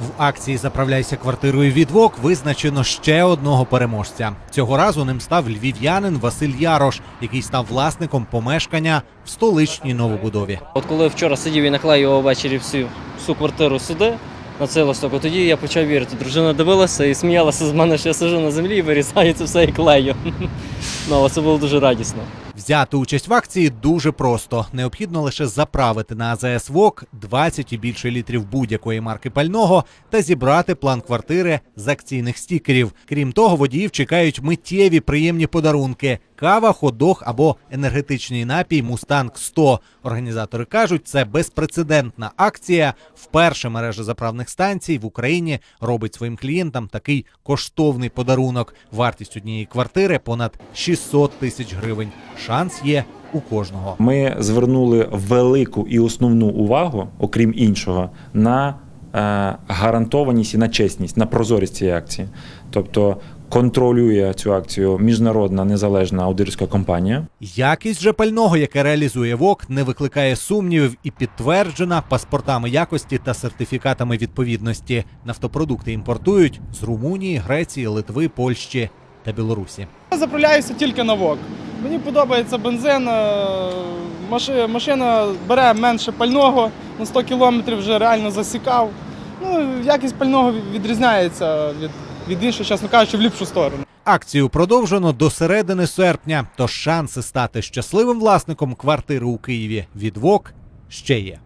В акції Заправляйся квартирою від ВОК визначено ще одного переможця. Цього разу ним став львів'янин Василь Ярош, який став власником помешкання в столичній новобудові. От коли вчора сидів і наклеював ввечері всю, всю квартиру сюди, на цей листок, тоді я почав вірити. Дружина дивилася і сміялася з мене, що я сижу на землі і вирізаю це все і клею. Ну, це було дуже радісно. Взяти участь в акції дуже просто. Необхідно лише заправити на АЗС ВОК 20 і більше літрів будь-якої марки пального та зібрати план квартири з акційних стікерів. Крім того, водіїв чекають миттєві приємні подарунки: кава, ходох або енергетичний напій Мустанг 100 Організатори кажуть, це безпрецедентна акція. Вперше мережа заправних станцій в Україні робить своїм клієнтам такий коштовний подарунок. Вартість однієї квартири понад 600 тисяч гривень. Шанс є у кожного. Ми звернули велику і основну увагу, окрім іншого, на е, гарантованість і на чесність, на прозорість цієї акції. Тобто контролює цю акцію міжнародна незалежна аудиторська компанія. Якість же пального, яке реалізує ВОК, не викликає сумнівів і підтверджена паспортами якості та сертифікатами відповідності. Нафтопродукти імпортують з Румунії, Греції, Литви, Польщі та Білорусі. Я заправляюся тільки на ВОК. Мені подобається бензин. е, маши- Машина бере менше пального, на 100 кілометрів вже реально засікав. Ну, якість пального відрізняється від, від іншого, чесно кажучи, в ліпшу сторону. Акцію продовжено до середини серпня, тож шанси стати щасливим власником квартири у Києві від ВОК ще є.